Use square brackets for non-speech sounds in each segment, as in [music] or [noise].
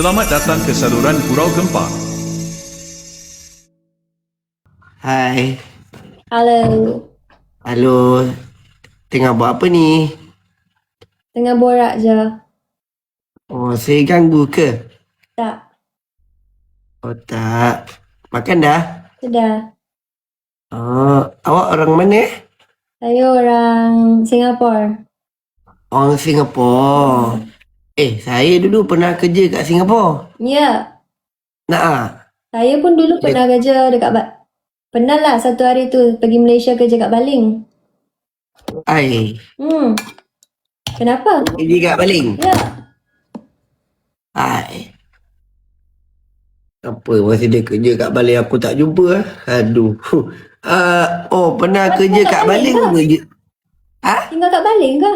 Selamat datang ke saluran Gurau Gempa. Hai. Halo, Halo. Tengah buat apa ni? tengah borak je. Oh, saya ganggu ke? Tak, Oh, tak. Makan dah? sudah. Oh, awak orang mana? Saya orang Singapura. Orang Singapura. Eh, saya dulu pernah kerja kat Singapura. Ya, Nak ah? saya pun dulu Ya. pernah kerja dekat ba- Pernah lah satu hari tu pergi Malaysia kerja kat Baling. Ai, Hmm. Kenapa? kerja kat Baling. Ya, Ai. Apa masa dia kerja kat Baling aku tak jumpa ah. Aduh. Uh, oh, pernah kerja kat Baling ke? Ha? tinggal kat Baling ke?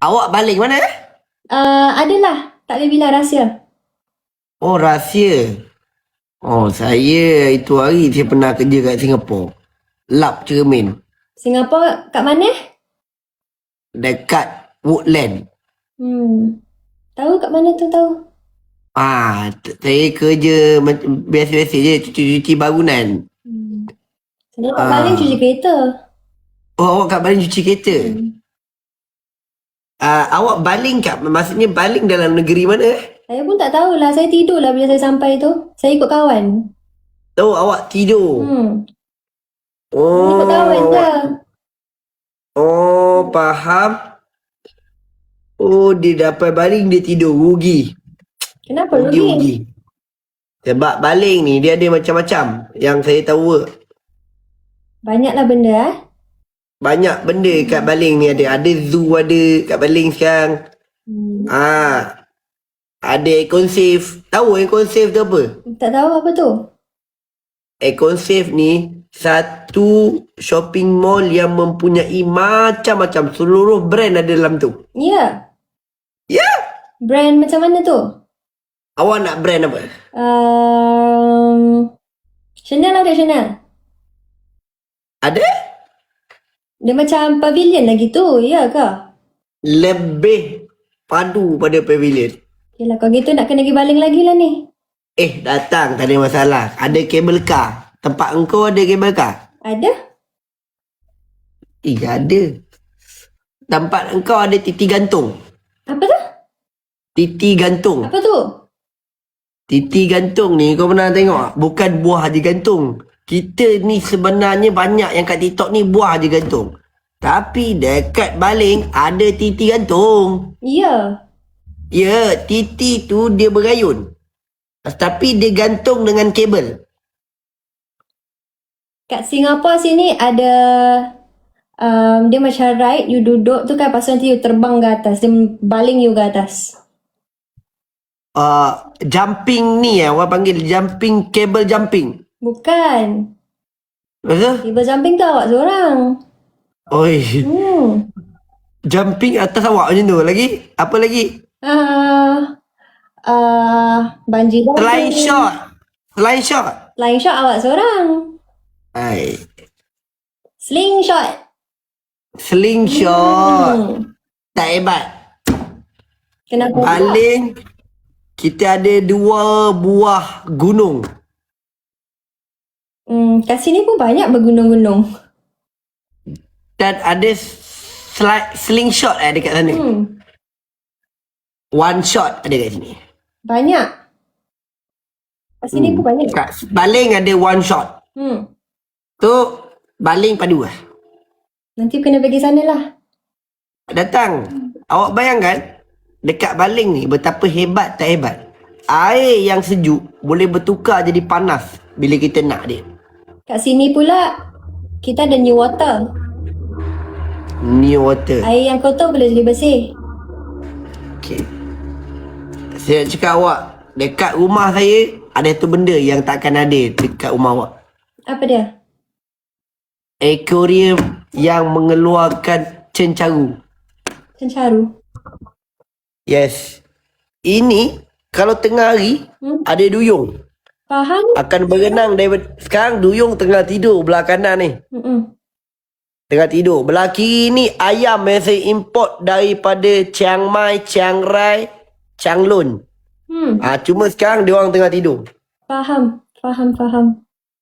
Awak Baling mana? eh? Uh, adalah, tak boleh bilang rahsia. Oh, rahsia. Oh, saya itu hari saya pernah kerja kat Singapura. Lap cermin. Singapura kat mana? Dekat Woodland. Hmm. Tahu kat mana tu tahu? Ah, saya kerja biasa-biasa je, cuci-cuci bangunan. Hmm. Saya kat Ah. Baling cuci kereta. Oh, awak kat baling cuci kereta. Hmm. Ah, awak baling kat, maksudnya baling dalam negeri mana? eh? Saya pun tak tahulah. Saya tidur lah bila saya sampai tu. Saya ikut kawan. Tahu awak tidur. Hmm. Oh, Ikut kawan je. awak- oh, faham. Oh, dia dapat baling, dia tidur. Rugi. Kenapa Rugi, rugi? rugi. Sebab baling ni, dia ada macam-macam. Yang saya tahu. Banyaklah benda eh. Banyak benda kat baling ni ada. Ada zoo ada kat baling sekarang. Hmm. Ah, ada aircon safe. Tahu aircon safe tu apa? Tak tahu apa tu. Aircon safe ni satu shopping mall yang mempunyai macam-macam seluruh brand ada dalam tu. Ya. Ya. Brand macam mana tu? Awak nak brand apa? Um, Chanel ada Chanel. Ada Dia macam pavilion lagi tu. Ya ke? lebih padu pada pavilion. Yelah kalau gitu nak kena pergi baling lagi lah ni. Eh, datang tak ada masalah. Ada kabel car. Tempat engkau ada kabel car? Ada? Eh, ada. Tempat engkau ada titi gantung. Apa tu? Titi gantung. Apa tu? Titi gantung ni kau pernah tengok tak? Bukan buah je gantung. Kita ni sebenarnya banyak yang kat TikTok ni buah je gantung. Tapi dekat baling ada titi gantung. Ya. Ya, titi tu dia berayun. Tapi dia gantung dengan kabel. Kat Singapura sini ada um, dia macam ride you duduk tu kan pasal nanti you terbang ke atas dia baling you ke atas. Uh, jumping ni eh, orang panggil jumping, kabel jumping. Bukan. Maksud? Tiba jumping tu awak seorang. Oi, Hmm. jumping atas awak macam tu. Lagi? Apa lagi? Ah, uh, banji Flying shot. Flying shot. Flying shot awak seorang. Hai. Slingshot. Slingshot. Hmm. Tak hebat. Kenapa? pula? Baling kita ada dua buah gunung. Hmm, kat sini pun banyak bergunung-gunung. Dan ada slide, slingshot eh dekat sana. Hmm, One shot ada kat sini. banyak. Kat sini Hmm. pun banyak. Kat baling ada one shot. Hmm. Tu baling padu lah. Nanti kena pergi sana lah. Datang. Awak bayangkan dekat baling ni betapa hebat tak hebat. Air yang sejuk boleh bertukar jadi panas bila kita nak dia. Kat sini pula kita ada new water. New water. Air yang kotor boleh jadi bersih. Okay. Saya nak cakap awak, dekat rumah saya ada tu benda yang takkan ada dekat rumah awak. Apa dia? Aquarium yang mengeluarkan cencaru. Cencaru. Yes. Ini kalau tengah hari Hmm. ada duyung Faham? akan berenang daripada sekarang duyung tengah tidur belah kanan ni. Mm-mm. Tengah tidur. Belah kiri ni ayam yang saya import daripada Chiang Mai, Chiang Rai, Chiang Lun. Hmm, Ah, cuma sekarang dia orang tengah tidur. faham. Faham, faham.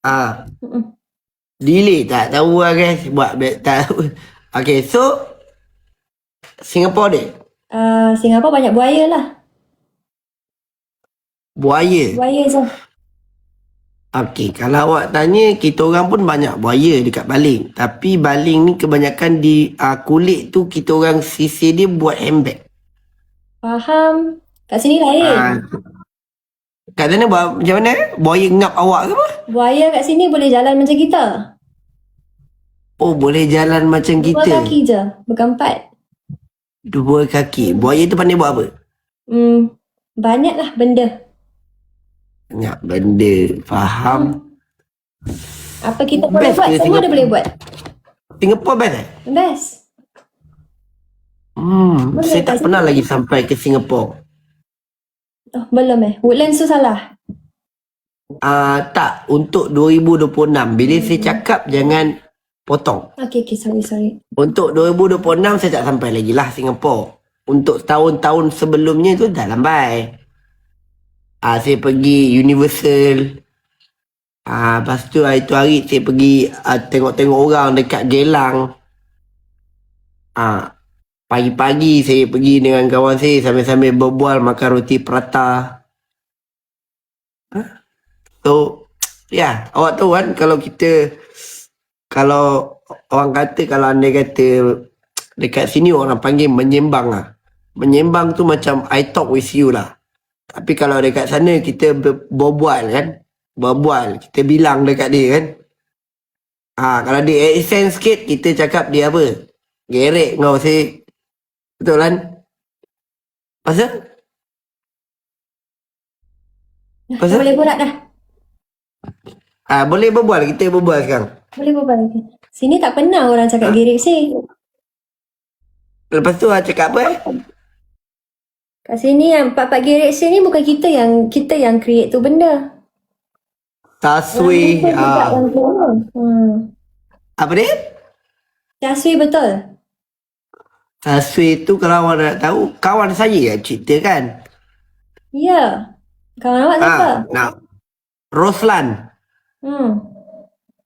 Ah, Mm-mm. delay tak tahu lah guys. Buat back tahu. [laughs] Okay, so Singapore dia Uh, Singapura banyak buaya lah. buaya. Buaya je. Okey, kalau awak tanya, kita orang pun banyak buaya dekat baling. Tapi baling ni kebanyakan di uh, kulit tu kita orang sisir dia buat handbag. Faham. Kat sini lain. Ah. Kat sana buat macam mana? Buaya ngap awak ke apa? Buaya kat sini boleh jalan macam kita. Oh, boleh jalan macam Dua kita. kaki je. Bukan empat. Dua kaki. Buaya tu pandai buat apa? Hmm, banyak lah benda. Banyak benda. Faham. Apa kita boleh Best buat, semua Singapore? dia boleh buat. Singapore best eh? Best. Hmm, Boleh saya tak pernah lagi sampai ke Singapore. Oh, belum eh. Woodlands tu salah. Ah, tak, untuk 2026. Bila saya cakap jangan potong. Okay, okay. Sorry, sorry. Untuk 2026 saya tak sampai lagi lah Singapore. Untuk tahun-tahun sebelumnya tu dah lambai. Ah, saya pergi Universal. Ah, lepas tu hari tu hari saya pergi ah, tengok-tengok orang dekat Gelang. Ah, pagi-pagi saya pergi dengan kawan saya sambil-sambil berbual makan roti prata. Ah, So, ya, yeah, awak tahu kan kalau kita kalau orang kata kalau anda kata dekat sini orang panggil menyembang lah. Menyembang tu macam I talk with you lah. Tapi kalau dekat sana kita ber- berbual kan. Berbual. Kita bilang dekat dia kan. Ah, kalau dia accent sikit kita cakap dia apa? Gerek kau si. Betul kan? Pasal? Pasal? boleh borak dah. Ah, boleh berbual. Kita berbual sekarang. Boleh berbual. Sini tak pernah orang cakap gerik sih. Lepas tu ah, cakap apa eh? Kat sini yang pak-pak gerik sini bukan kita yang kita yang create tu benda. Taswi. Ah. Hmm. apa dia? Taswi betul. Taswi tu kalau awak nak tahu, kawan saya yang cerita kan. Ya. Kawan awak siapa? Ah, nak Roslan. Hmm.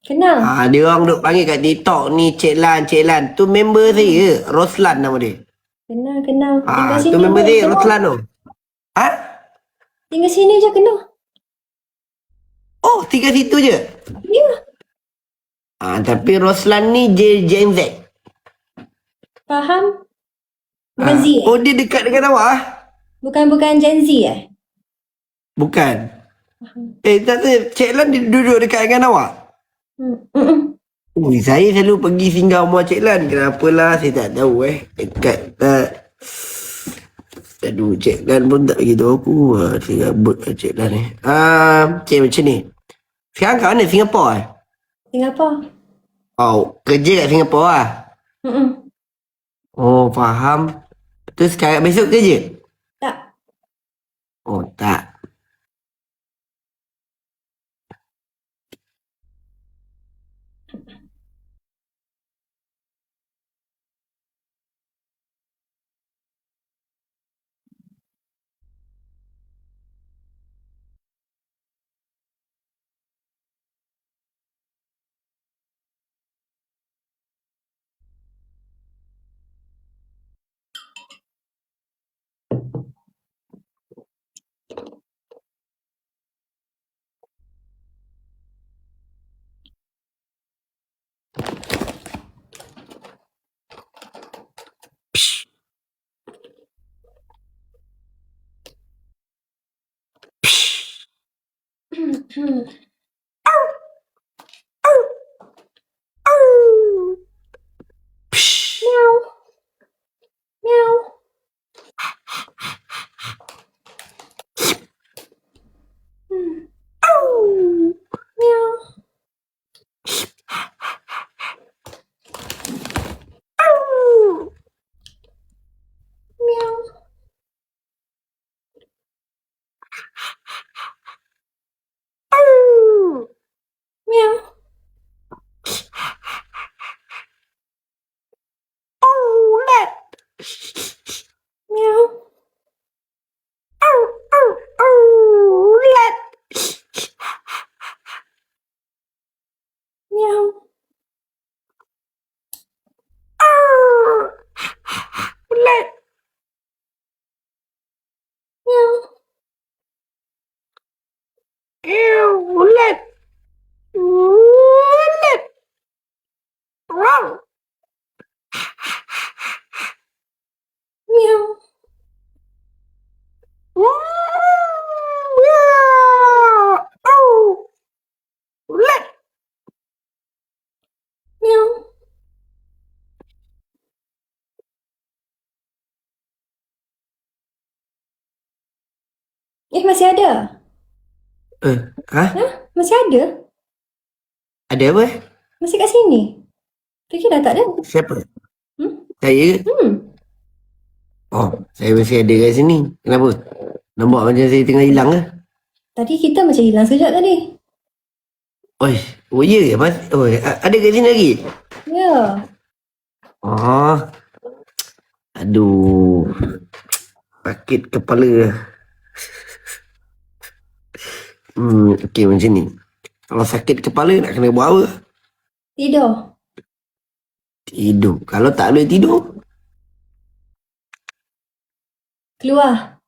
Kenal? Ah, dia orang duk panggil kat TikTok ni Cik Lan, Cik Lan. Tu member saya, Roslan nama dia. Kenal, kenal. Tinggal Ah, sini tu member je, dia. Roslan tu. Ha? Tinggal sini je kenal. Oh, tiga situ je. Ya. Ah, tapi Roslan ni J Gen Z. Faham? Bukan Ah. Z eh? Oh, dia dekat dengan awak ah? Bukan bukan Gen Z eh? Bukan. Eh, tak tahu, Cik Lan dia duduk dekat dengan awak? Hmm. Ui, saya selalu pergi singgah rumah Cik Lan. Kenapalah saya tak tahu eh. Dekat tak. Aduh, Cik Lan pun tak beritahu aku. Ah, saya rambut lah Cik Lan ni. Ah, Cik macam ni. Sekarang kat mana? Singapura eh? Singapura. Oh, kerja kat Singapura lah. Mm-mm. Oh, faham. Tu sekarang besok kerja? 嗯。Masih ada? Eh, ha? Ha? Masih ada? Ada apa? Masih kat sini? Fikir dah tak ada? Siapa? Hmm? Saya ke? Hmm. Oh, saya masih ada kat sini. Kenapa? Nampak macam saya tengah hilang ke? Tadi kita macam hilang sekejap tadi. Oi, oh ya ke? Mas? Oh, ada kat sini lagi? Ya. Oh. Aduh. Sakit kepala. Hmm, okey macam ni. Kalau sakit kepala nak kena buat apa? Tidur. Tidur. Kalau tak boleh tidur, Keluar.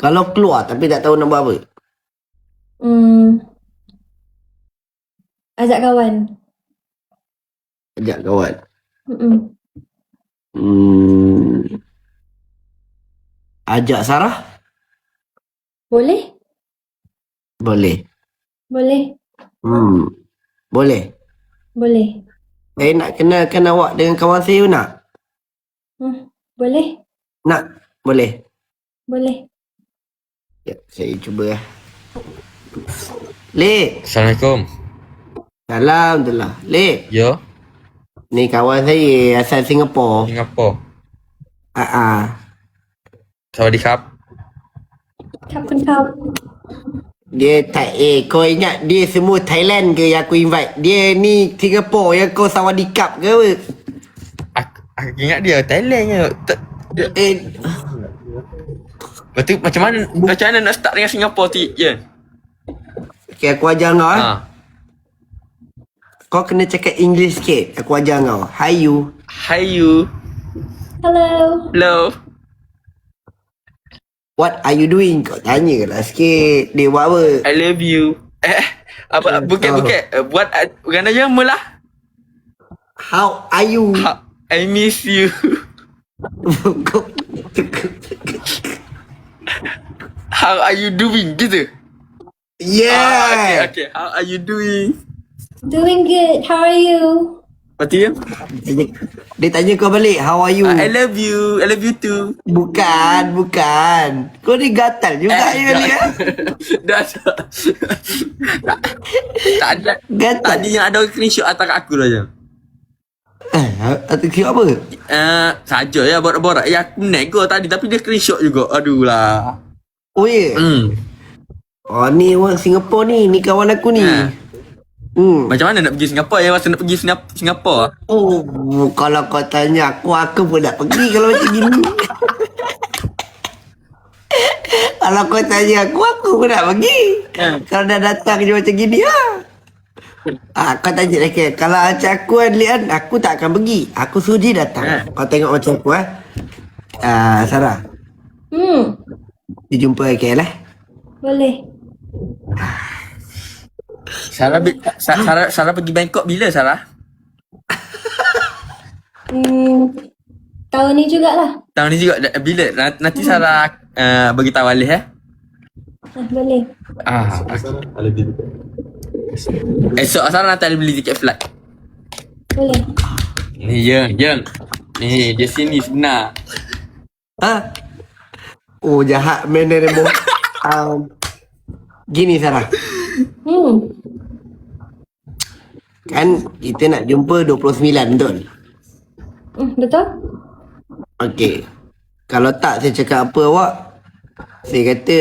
kalau keluar tapi tak tahu nak buat apa. Hmm. Ajak kawan. Ajak kawan. Mm-mm. Hmm. Ajak Sarah? Boleh? Boleh. Boleh. Hmm. Boleh. Boleh. Saya nak kenalkan awak dengan kawan saya nak? Hmm. Boleh? Nak? Boleh. Boleh. Ya, saya cuba eh. Lek. Assalamualaikum. Salam tu lah. Lek. Ya, Ni kawan saya asal Singapura. Singapura. Ah ah. Dia tak eh kau ingat dia semua Thailand ke yang aku invite? Dia ni Singapura yang kau sawadikap ke apa? Aku, aku ingat dia Thailand je. Tak, dia, Eh lepas tu macam mana macam mana nak start dengan Singapura ti? Ya. Okay aku ajar kau eh. Ha. Kau kena cakap English sikit. Aku ajar kau. Hi you. Hi you. Hello. Hello. What are you doing? Kau tanya lah sikit. Dia buat apa? I love you. Eh, apa bukan Oh. bukan uh, buat uh, bukan aja lah. How are you? Ha, I miss you. [laughs] How are you doing gitu? Ah, okay, yeah. okay. How are you doing? Doing good. How are you? Lepas tu ya? Dia dia tanya kau balik. How are you? Uh, I love you. I love you too. Bukan, bukan. Kau ni gatal juga Eh, ni eh. [laughs] dah dah. tak, tak ada. Gatal. Tadi yang ada screenshot atas kat aku je. Eh, atau kira apa? Uh, saja ya borak-borak. Ya aku nego tadi tapi dia screenshot juga. Aduh lah. Oh ya. Yeah. Hmm. Oh ni orang Singapura ni. Ni kawan aku ni. Ha. Hmm. Macam mana nak pergi Singapura ya? Masa nak pergi Singap- Singapura? Oh, kalau kau tanya aku, aku pun nak pergi kalau macam gini. [laughs] kalau kau tanya aku, aku pun nak pergi. Ha. Kalau dah datang je macam gini, ha. Ah, kau tanya lagi. Kalau macam aku Adlian, aku tak akan pergi. Aku sudi datang. Ha. Kau tengok macam aku, eh. Ah, Sarah, Hmm. dijumpa KL eh. Boleh. Sarah, bi- Sa- Sarah, Sarah pergi Bangkok bila Sarah? Hmm. Tahun ni jugalah. Tahun ni juga bila? Na- Nanti Sarah uh, bagi tahu Alif eh. Ah, boleh. Ah. Esok Sarah nanti ada beli tiket flight. Boleh. Ni Yang, Yang. Ni dia sini sebenar. Ha? Oh, jahat manner remo. [laughs] um, gini Sarah. Hmm. Kan kita nak jumpa 29 betul? Hmm, betul? Okey. Kalau tak saya cakap apa awak? Saya kata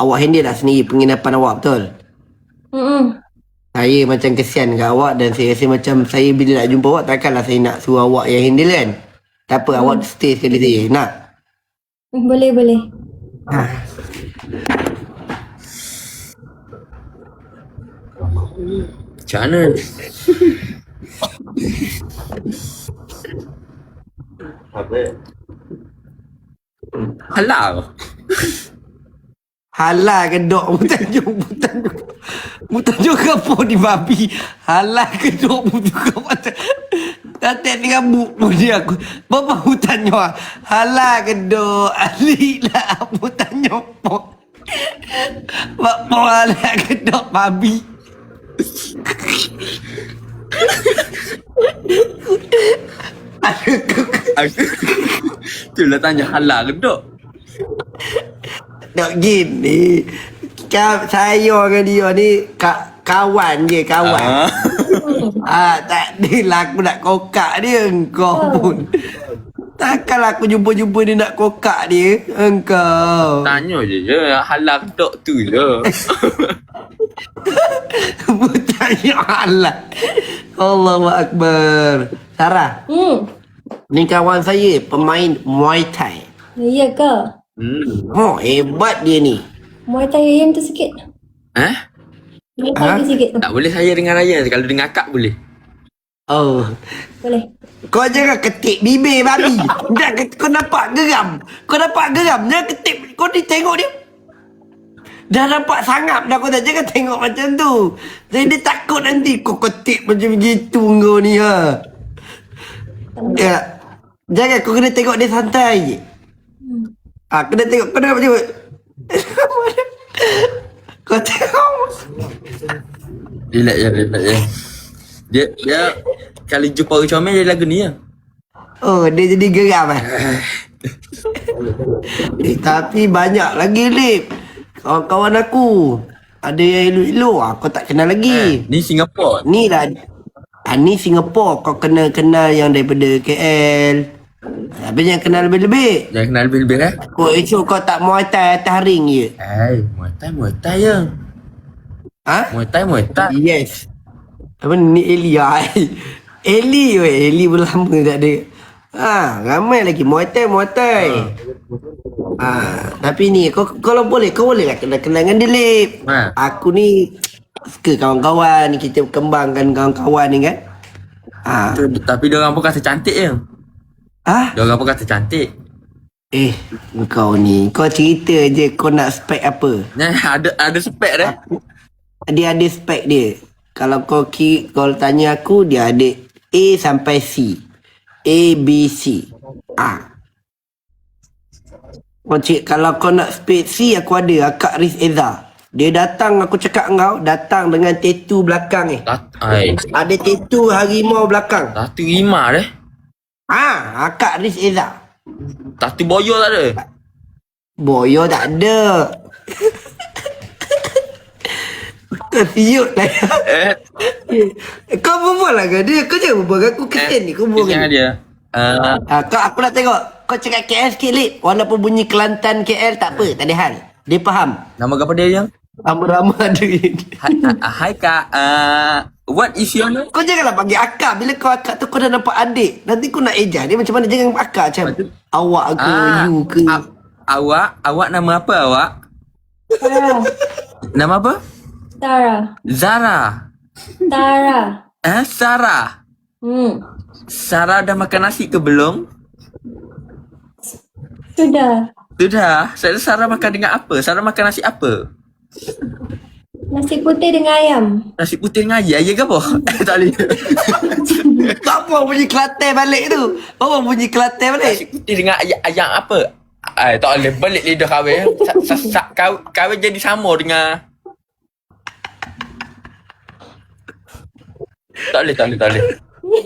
awak handle lah sendiri penginapan awak betul? Hmm. Saya macam kesian kat awak dan saya rasa macam saya bila nak jumpa awak takkanlah saya nak suruh awak yang handle kan? Tak apa, awak stay sekali saya. Nak? Hmm, Boleh, boleh. Macam mana? Halal. Halal ke dok mutanjuk mutanjuk. Mutanjuk ke apa ni babi? Halal ke dok mutanjuk macam Nanti dengan buku dia aku. Bapa hutannya ah. Halal ke dok? Ali lah hutannya apa? Bapa halal ke dok babi? Aku Tu lah tanya halal ke tak? Tak gini. Saya dengan dia ni ka, kawan je, kawan. Ah. Ah, tak adalah aku nak kokak dia engkau pun. Takkanlah aku jumpa-jumpa dia nak kokak dia engkau. Tanya je je. Halal dok tu je. [laughs] Bertanya Allah. Allahu Akbar. Sarah, Hmm. ni kawan saya pemain Muay Thai. Ya ke? hmm. Oh, hebat dia ni. Muay Thai ayam tu sikit. Eh? Muay Ha? Thai tu sikit. Tak boleh saya dengan Raya. Kalau dengan akak boleh. Oh. Boleh. Kau jangan ketik bibir babi. Ket- kau nampak geram. Kau nampak geram. Jangan ketik. Kau ni tengok dia. Dah nampak sangap dah kau tak jangan tengok macam tu. Jadi dia takut nanti kau ketik macam begitu kau ni ha. Ya. Jangan kau kena tengok dia santai je. Ah, kena tengok kau nak macam [laughs] Kau tengok. Relax je, relax je. Dia, dia kalau jumpa orang comel dia lagu ni ya. Oh, dia jadi geram eh. [laughs] eh tapi banyak lagi Lip. Kawan-kawan aku. Ada yang elok-elok. Aku tak kenal lagi. ni Singapura. Ni lah. Ah, ni Singapore. Kau kena kenal yang daripada KL. Tapi yang kenal lebih-lebih. Jangan kenal lebih-lebih eh. Kau esok kau tak muay thai atas ring je. Eh, Muay Thai, Muay Thai je. Ha? Muay Thai, Muay Thai. Yes. Apa ni Eli ah. [laughs] Eli weh. Eli pun lama tak ada. Ha, ramai lagi Muay Thai, Muay Thai. Ha, tapi ni kau kalau boleh kau boleh lah kenal kenal dengan dia. Ha. Aku ni suka kawan-kawan kita kembangkan kawan-kawan ni kan. Ha. Tu- Tapi dia orang pun kata cantik je. Ha? Dia orang pun kata cantik. Eh, kau ni kau cerita je kau nak spek apa. Nah, [laughs] ada ada spek dah. Dia ada spek dia. Kalau kau ki kau tanya aku dia ada A sampai C. A B C. Ah. Kau cik kalau kau nak spek C aku ada Akak Riz Eza. Dia datang aku cakap kau datang dengan tattoo belakang ni. Ai, Ada tattoo harimau belakang. tatu lima dah. Ah, Akak Riz Eza. Tatu boyo tak ada. Boyo tak ada. Kau siut lah. Eh, Kau berbual lah dengan dia. Kau jangan berbual dengan aku. Kesian ni kau berbual dengan dia. Uh, Ah, kau, aku nak tengok. Kau cakap KL sikit, Lip. Walaupun bunyi Kelantan KL tak apa. Tak ada hal. Dia faham. nama apa dia yang? Rama-rama ada ini. Hai, uh, hai kak. Uh, what is your name? Kau janganlah panggil akak. Bila kau akak tu kau dah nampak adik. Nanti kau nak eja dia macam mana. Jangan akak macam. Awak ke, Ah, you ke. a- awak, awak nama apa awak? Nama apa? Tara. Zara. Tara. Eh, Sarah. Hmm. Sarah dah makan nasi ke belum? Sudah. Sudah. Saya Sarah makan dengan apa? Sarah makan nasi apa? Nasi putih dengan ayam. Nasi putih dengan ayam ya ke apa? Eh, [laughs] tak boleh. [laughs] Tak apa bunyi Kelantan balik tu. Apa bunyi Kelantan balik? Nasi putih dengan ayam, ayam apa? Ay, tak boleh balik lidah kahwin. Sa, sa, sa, kaw, kahwin jadi sama dengan... Tak boleh, tak boleh, tak boleh.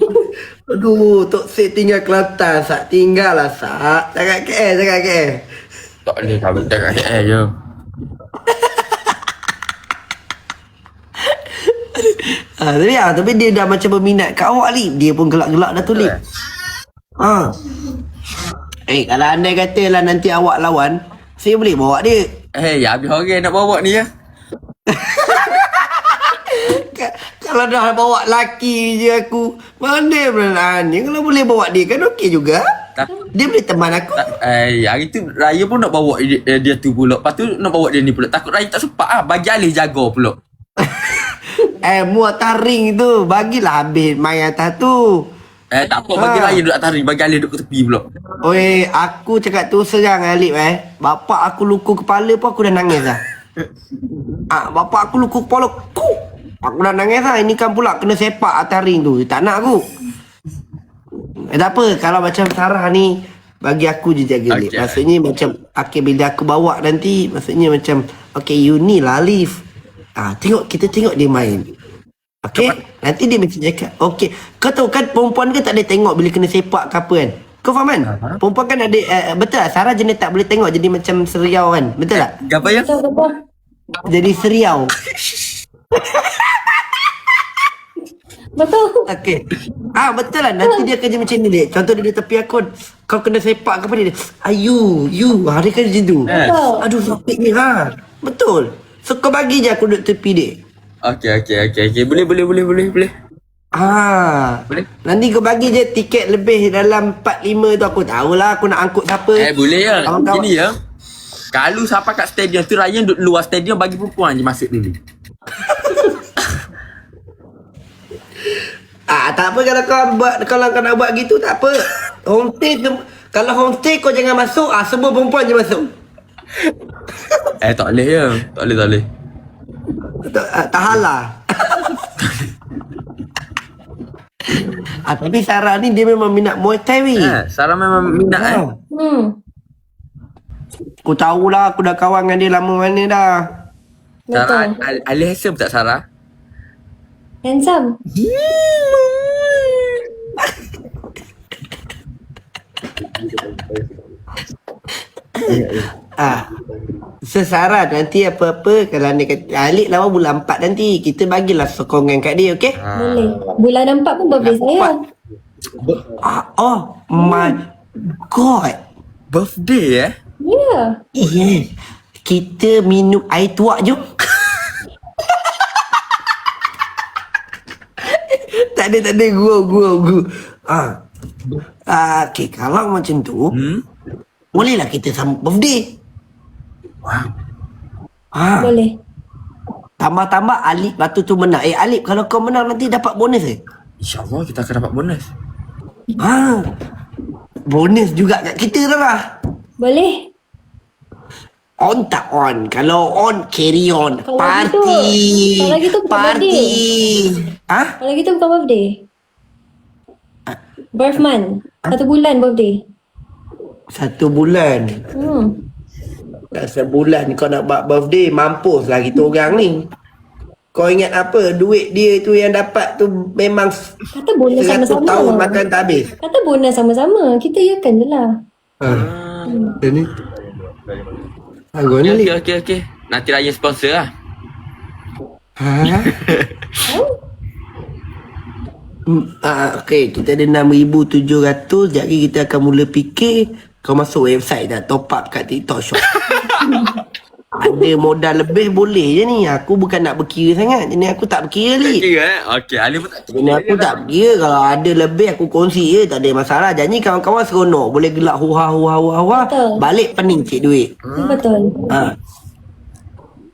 [laughs] Aduh, Tok Sik tinggal Kelantan. Sak tinggal lah, Sak. Cakap KL, cakap KL. Tak boleh kahwin dekat KL je. [laughs] Ah, tapi, ah, tapi dia dah macam berminat kat awak ni. Dia pun gelak-gelak dah tu, Lip. Ha. Eh, kalau anda katalah nanti awak lawan, saya boleh bawa dia. Eh, ya habis orang nak bawa ni ya. Ka- Kalau dah bawa laki je aku, mana berlahan ni? Kalau boleh bawa dia kan okey juga. Dia boleh teman aku. eh, hari tu Raya pun nak bawa dia, eh, dia tu pula. Lepas tu nak bawa dia ni pula. Takut Raya tak sempat ah. Bagi alih jaga pula. [laughs] Eh, muat taring tu. Bagilah habis main atas tu. Eh, tak apa. Bagi Ha. Raya duduk atas ni. Bagi alih duduk ke tepi pula. Oi, aku cakap tu serang Alip eh. Bapak aku luku kepala pun aku dah nangis dah. [laughs] ah, bapak aku luku kepala. Ku. Aku dah nangis dah. Ini kan pula kena sepak atas ring tu. Tak nak aku. Eh, tak apa. Kalau macam Sarah ni, bagi aku je jaga. Okay. Maksudnya macam, okay, bila aku bawa nanti, maksudnya macam, okay, you ni lah Alif. Ah, tengok, kita tengok dia main. Okay? Nanti dia mesti cakap, okay. Kau tahu kan perempuan kan tak boleh tengok bila kena sepak ke apa kan? Kau faham kan? Perempuan kan ada uh, betul lah Sarah jenis tak boleh tengok jadi macam seriau kan. Betul tak? Apa ya? Jadi seriau. [laughs] Betul. Okey. Ah betul lah nanti dia kerja macam ni dek. Contoh dia di tepi aku kau kena sepak kepada dia. Ayu, you. Ha dia kerja tu. Eh. Betul. Aduh sakit ni ha. Betul. So kau bagi je aku duduk tepi dek. Okey okey okey okey. Boleh boleh boleh boleh boleh. Ah. Boleh? Nanti kau bagi je tiket lebih dalam 4 5 tu aku tahulah aku nak angkut siapa. Eh boleh ya. Gini ya. Kalau siapa kat stadium tu Ryan duduk luar stadium bagi perempuan je masuk [laughs] dulu. Ah, tak apa kalau kau buat kalau kau nak buat gitu tak apa. Homestay tu kalau homestay kau jangan masuk, ah semua perempuan je masuk. Eh tak boleh ya. Tak boleh tak boleh. Tak, ah, tak halal. [laughs] ah, tapi Sarah ni dia memang minat Muay Thai weh. Eh, Sarah memang minat eh. Ah. Hmm. Aku tahulah aku dah kawan dengan dia lama mana dah. Sarah Betul. al- alih handsome tak Sarah? Handsome. [laughs] Ah. So Sarah nanti apa-apa kalau dia kata Alik lawan bulan 4 nanti kita bagilah sokongan kat dia okey? Boleh. Bulan 4 pun birthday saya. Ah, oh my god. Birthday eh? Ya. Yes. Kita minum air tuak jom. [laughs] tak ada, tak ada. Gua, gua, gua. Ah. Ah, okay, kalau macam tu, Hmm? bolehlah kita sambut birthday. Wow. Ah, Boleh. tambah-tambah Alip batu tu menang. Eh, Alip, kalau kau menang nanti dapat bonus eh? InsyaAllah kita akan dapat bonus. Ah. Bonus juga kat kita dah lah. Boleh. On tak on? Kalau on, carry on. Kalau Party. gitu- kalau gitu bukan Party. Ah? Kalau gitu bukan birthday. Birth month. Satu bulan birthday. Satu bulan. Hmm. Dah sebulan kau nak buat birthday Mampus lah kita orang ni Kau ingat apa Duit dia tu yang dapat tu Memang Kata bonus 100 sama-sama. tahun makan tak habis Kata bonus sama-sama. Kita yakan je lah. ha. Dia ni Ni Okey okey okey okey. Nanti Ryan sponsor lah. ha? [laughs] Hmm, ah, okay, kita ada 6,700 Sekejap lagi kita akan mula fikir Kau masuk website dah Top up kat TikTok shop [laughs] Ada modal lebih boleh je ni Aku bukan nak berkira sangat Jadi aku tak berkira ni Kira eh? Okey, Ali pun tak Ini aku tak kira kalau ada lebih aku kongsi je tak ada masalah. Janji kawan-kawan seronok. Boleh gelak huha huha huha huha. Balik pening cik duit. Betul. Ha.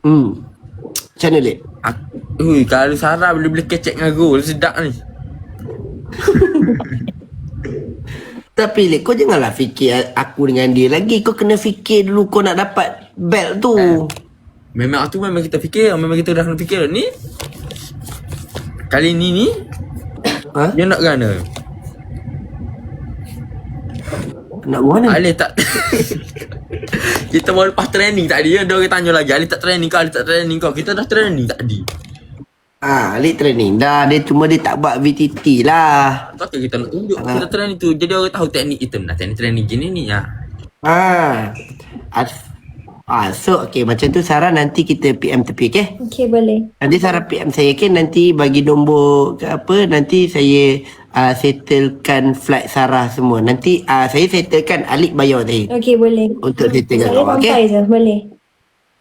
Hmm. Macam mana Lek? Aku, ui, kalau Sarah boleh-boleh kecek dengan gol sedap ni. [laughs] Tapi Lek kau janganlah fikir aku dengan dia lagi. Kau kena fikir dulu kau nak dapat belt tu. Memang tu memang kita fikir, memang kita dah kena fikir ni. Kali ni ni Ha? dia nak gana. Nak mana? Ali tak [laughs] Kita baru lepas training tadi dia orang tanya lagi Ali tak training kau, Ali tak training kau. Kita dah training tadi. Ah, Lek training dah. Dia cuma dia tak buat VTT lah. Takkan kita nak tunjuk kita training tu. Jadi orang tahu teknik kita nak training training gini ni ya. Ah. As- Ah, so okay macam tu Sarah nanti kita PM tepi okay? Okey, boleh. Nanti Sarah PM saya kan nanti bagi nombor ke apa nanti saya uh, settlekan flight Sarah semua. Nanti uh, saya settlekan Alik bayar tadi Okey, boleh. untuk settlekan Saya awak sampai okey. je. Boleh.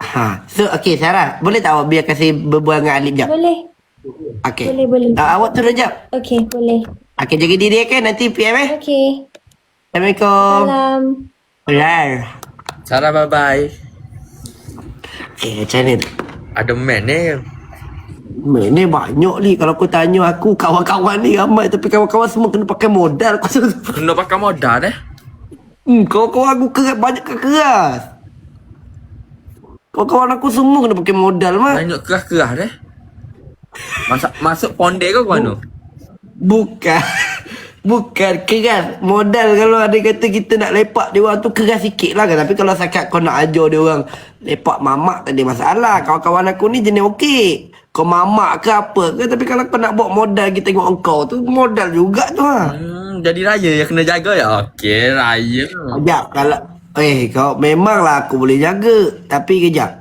Ha. So okay Sarah, boleh tak awak biarkan saya berbual dengan Alik jap? Boleh. Okey. Boleh, boleh. Uh, awak turun jap. Okey, boleh. Okey jaga diri kan nanti PM eh. Okey. Assalamualaikum. Salam. Rar. Sarah bye bye. Eh macam ni. Ada man ni. Ni banyak ni kalau kau tanya aku kawan-kawan ni ramai tapi kawan-kawan semua kena pakai modal. Kau [laughs] Kena pakai modal eh. Hmm, kawan-kawan aku keras, banyak ke keras. Kawan-kawan aku semua kena pakai modal, Mak. Banyak kerah-kerah deh. Masuk masuk pondek kau ke mana? Bukan. [laughs] Bukan keras. Modal kalau ada kata kita nak lepak dia orang tu keras sikit lah kan. Tapi kalau sakat kau nak ajar dia orang lepak mamak tak ada masalah. Kawan-kawan aku ni jenis okey. Kau mamak ke apa ke. Tapi kalau kau nak buat modal kita tengok engkau tu modal juga tu ha. Hmm, jadi raya yang kena jaga ya. Okey, raya. Kejap kalau Eh kau memanglah aku boleh jaga Tapi kejap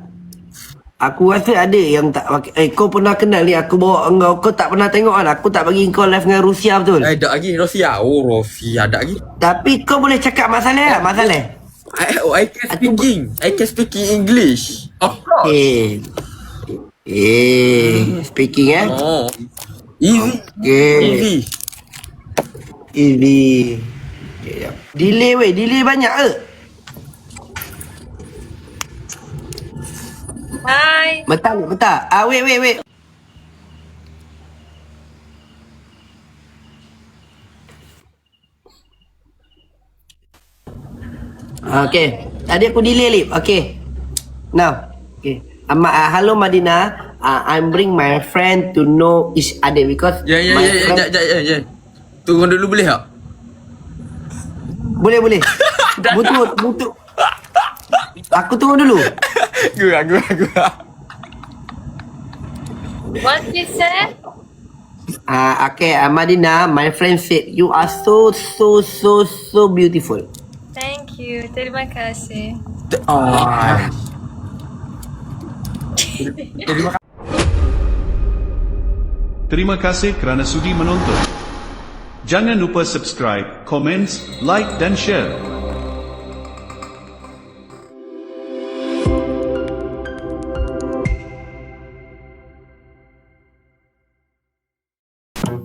Aku rasa ada yang tak pakai Eh kau pernah kenal ni aku bawa engkau Kau tak pernah tengok kan Aku tak bagi kau live dengan Rusia betul Eh, tak lagi Rosia. Oh, Rosia ada lagi. Tapi kau boleh cakap masalah tak masalah I, oh, I can speaking. I can speaking English. Of course. Eh Eh Speaking eh Oh. Easy. Okay Easy. Easy okay, jap. Delay weh Delay banyak ke Hai. Betul ni betul Ah wait wait wait. Ah, Okay. Tadi aku delay lip. Okay. Now Okay. Um, uh, Hello Madina. Uh, I'm bring my friend to know each other Because Ya, ya, ya, ya, ya, ya, ya, ya. Tunggu dulu boleh tak? Boleh boleh. [laughs] Butuh Butuh Aku tunggu dulu Gua, gua, gua. What you said? Ah, okay, uh, Madina, my friend said you are so so so so beautiful. Thank you. Terima kasih. Oh. Terima kasih kerana sudi menonton. Jangan lupa subscribe, komen, like dan share.